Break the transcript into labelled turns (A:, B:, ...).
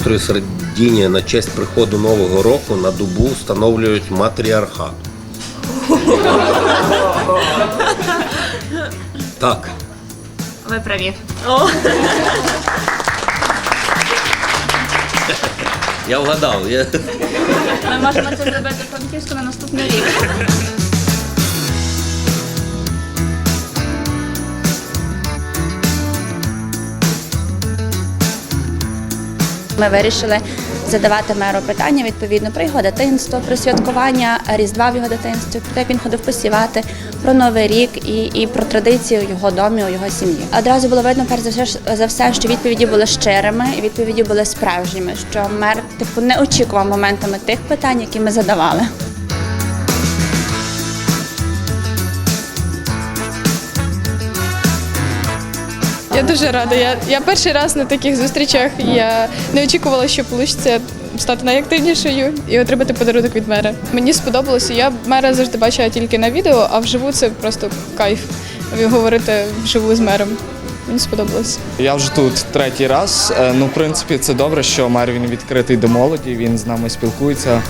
A: острові Сардінія на честь приходу Нового року на дубу встановлюють матріархат. Так.
B: Ви праві.
A: Я вгадав. Я...
B: Ми можемо це зробити в Франківську на наступний рік.
C: Ми вирішили задавати меру питання відповідно про його дитинство, про святкування Різдва в його дитинстві, про те, як він ходив посівати, про новий рік і, і про традиції у його домі, у його сім'ї. Одразу було видно, перш за все, за все, що відповіді були щирими і відповіді були справжніми. Що мер типу не очікував моментами тих питань, які ми задавали.
D: Я дуже рада. Я, я перший раз на таких зустрічах. Я не очікувала, що вийде стати найактивнішою і отримати подарунок від мера. Мені сподобалося. Я мера завжди бачила тільки на відео, а вживу це просто кайф говорити вживу з мером. Мені сподобалось.
E: Я вже тут третій раз. Е, Ну, в принципі, це добре, що мер він відкритий до молоді, він з нами спілкується.